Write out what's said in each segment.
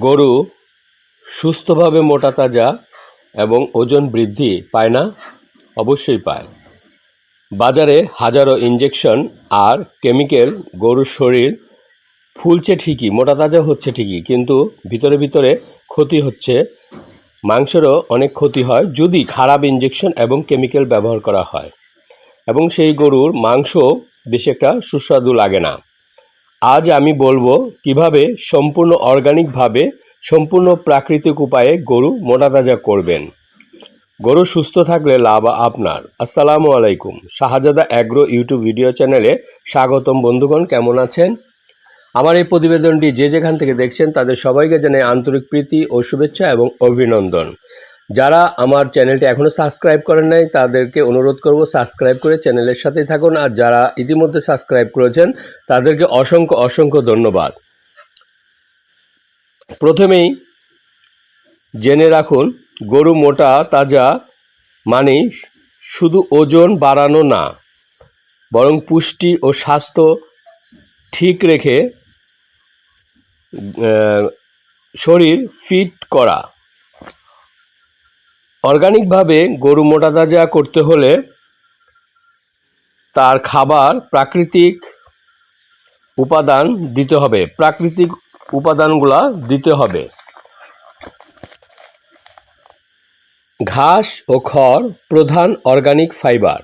গরু সুস্থভাবে মোটা তাজা এবং ওজন বৃদ্ধি পায় না? অবশ্যই পায়। বাজারে হাজারো ইঞ্জেকশন আর কেমিক্যাল গরুর শরীর ফুলছে ঠিকই, মোটা তাজা হচ্ছে ঠিকই, কিন্তু ভিতরে ভিতরে ক্ষতি হচ্ছে। মাংসেরও অনেক ক্ষতি হয় যদি খারাপ ইঞ্জেকশন এবং কেমিক্যাল ব্যবহার করা হয়। এবং সেই গরুর মাংস বেশি একটা সুস্বাদু লাগে না। আজ আমি বলব কীভাবে সম্পূর্ণ অর্গানিকভাবে সম্পূর্ণ প্রাকৃতিক উপায়ে গরু মোটা তাজা করবেন। গরু সুস্থ থাকলে লাভ আপনার। আসসালামু আলাইকুম। শাহজাদা অ্যাগ্রো ইউটিউব ভিডিও চ্যানেলে স্বাগতম বন্ধুগণ, কেমন আছেন? আমার এই প্রতিবেদনটি যে যেখান থেকে দেখছেন, তাদের সবাইকে জানাই আন্তরিক প্রীতি ও শুভেচ্ছা এবং অভিনন্দন। যারা আমার চ্যানেলটি এখনও সাবস্ক্রাইব করেন নাই, তাদেরকে অনুরোধ করব সাবস্ক্রাইব করে চ্যানেলের সাথেই থাকুন। আর যারা ইতিমধ্যে সাবস্ক্রাইব করেছেন, তাদেরকে অসংখ্য অসংখ্য ধন্যবাদ। প্রথমেই জেনে রাখুন, গরু মোটা, তাজা মানে শুধু ওজন বাড়ানো না, বরং পুষ্টি ও স্বাস্থ্য ঠিক রেখে শরীর ফিট করা। অর্গানিকভাবে গরু মোটা তাজা করতে হলে তার খাবার প্রাকৃতিক উপাদান দিতে হবে। প্রাকৃতিক উপাদানগুলা দিতে হবে। ঘাস ও খড় প্রধান অর্গানিক ফাইবার।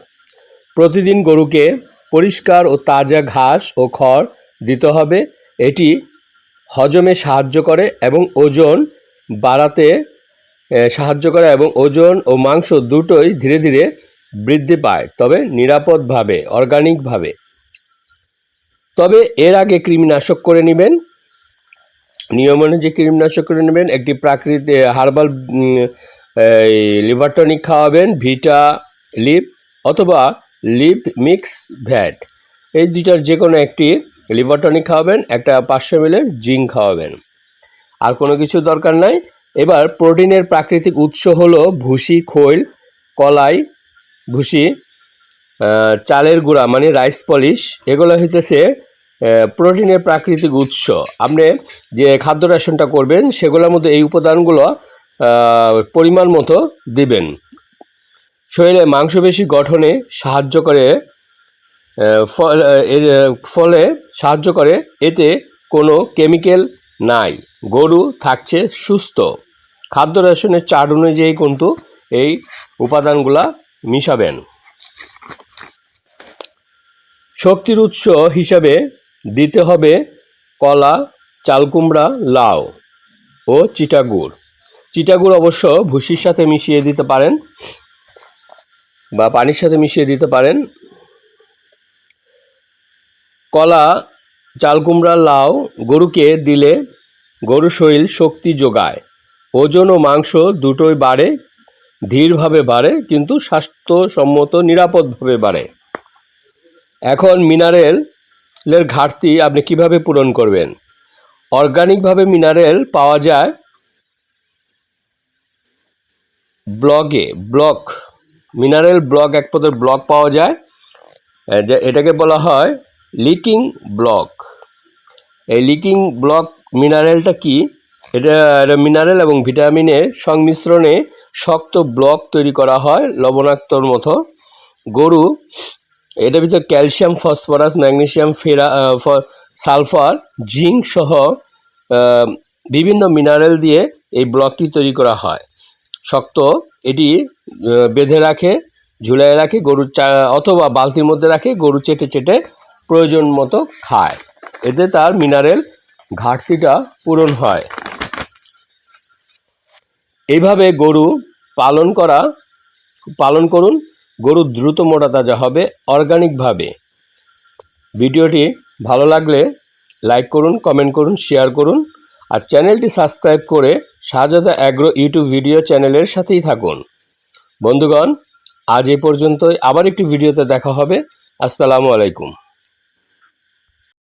প্রতিদিন গরুকে পরিষ্কার ও তাজা ঘাস ও খড় দিতে হবে। এটি হজমে সাহায্য করে এবং ওজন বাড়াতে সাহায্য করে এবং ওজন ও মাংস দুটোই ধীরে ধীরে বৃদ্ধি পায়, তবে নিরাপদভাবে অর্গানিকভাবে তবে এর আগে কৃমিনাশক করে নেবেন। নিয়ম অনুযায়ী কৃমিনাশক করে নেবেন। একটি প্রাকৃতিক হার্বাল লিভার টনিক খাওয়াবেন, ভিটা, লিপ অথবা লিপ মিক্স ভ্যাট। এই দুইটার যে কোনো একটি লিভার টনিক খাওয়াবেন, একটা পাঁচশো মিলে জিঙ্ক খাওয়াবেন। আর কোনো কিছু দরকার নাই। এবার প্রোটিনের প্রাকৃতিক উৎস হলো ভুসি, খৈল, কলাই, ভুসি চালের গুঁড়া মানে রাইস পলিশ। এগুলো হইতেছে প্রোটিনের প্রাকৃতিক উৎস। আপনি যে খাদ্য রেশনটা করবেন, সেগুলোর মধ্যে এই উপাদানগুলো পরিমাণ মতো দিবেন। শরীরে মাংসপেশি গঠনে সাহায্য করে ফল সাহায্য করে। এতে কোনো কেমিক্যাল নাই। গরু থাকছে সুস্থ। খাদ্য রেশনের চার্ট অনুযায়ী কিন্তু এই উপাদানগুলা মিশাবেন। শক্তির উৎস হিসাবে দিতে হবে কলা, চালকুমড়া, লাউ ও চিটাগুড়। চিটাগুড় অবশ্য ভুসির সাথে মিশিয়ে দিতে পারেন বা পানির সাথে মিশিয়ে দিতে পারেন। কলা, চালকুমড়া, লাউ গরুকে দিলে গরু শরীর শক্তি যোগায়। ওজন ও মাংস দুটোই বাড়ে, ধীরভাবে বাড়ে, কিন্তু স্বাস্থ্যসম্মত, নিরাপদভাবে বাড়ে। এখন মিনারেলের ঘাটতি আপনি কীভাবে পূরণ করবেন? অর্গানিকভাবে মিনারেল পাওয়া যায় ব্লগে, ব্লক, মিনারেল ব্লক এক পদের ব্লক পাওয়া যায় এটাকে বলা হয় লিকিং ব্লক এই লিকিং ব্লক মিনারেলটা কি? এটা মিনারেল এবং ভিটামিনের সংমিশ্রণে শক্ত ব্লক তৈরি করা হয় লবণাক্তর মতো। গরু, এটার ভিতরে ক্যালসিয়াম, ফসফরাস ম্যাগনেশিয়াম ফেরা সালফার, জিঙ্ক সহ বিভিন্ন মিনারেল দিয়ে এই ব্লকটি তৈরি করা হয়। শক্ত, এটি বেঁধে রাখে ঝুলাই রাখে গরুর চা, অথবা বালতির মধ্যে রাখে, গরু চেটে চেটে প্রয়োজন মতো খায়। এতে তার মিনারেল ঘাটতিটা পূরণ হয়। এইভাবে গরু পালন করা, পালন করুন। গরু দ্রুত মোটা তাজা হবে অর্গানিকভাবে। ভিডিওটি ভালো লাগলে লাইক করুন, কমেন্ট করুন, শেয়ার করুন আর চ্যানেলটি সাবস্ক্রাইব করে শাহজাদা অ্যাগ্রো ইউটিউব ভিডিও চ্যানেলের সাথেই থাকুন। বন্ধুগণ, আজ এ পর্যন্তই। আবার একটি ভিডিওতে দেখা হবে। আসসালামু আলাইকুম।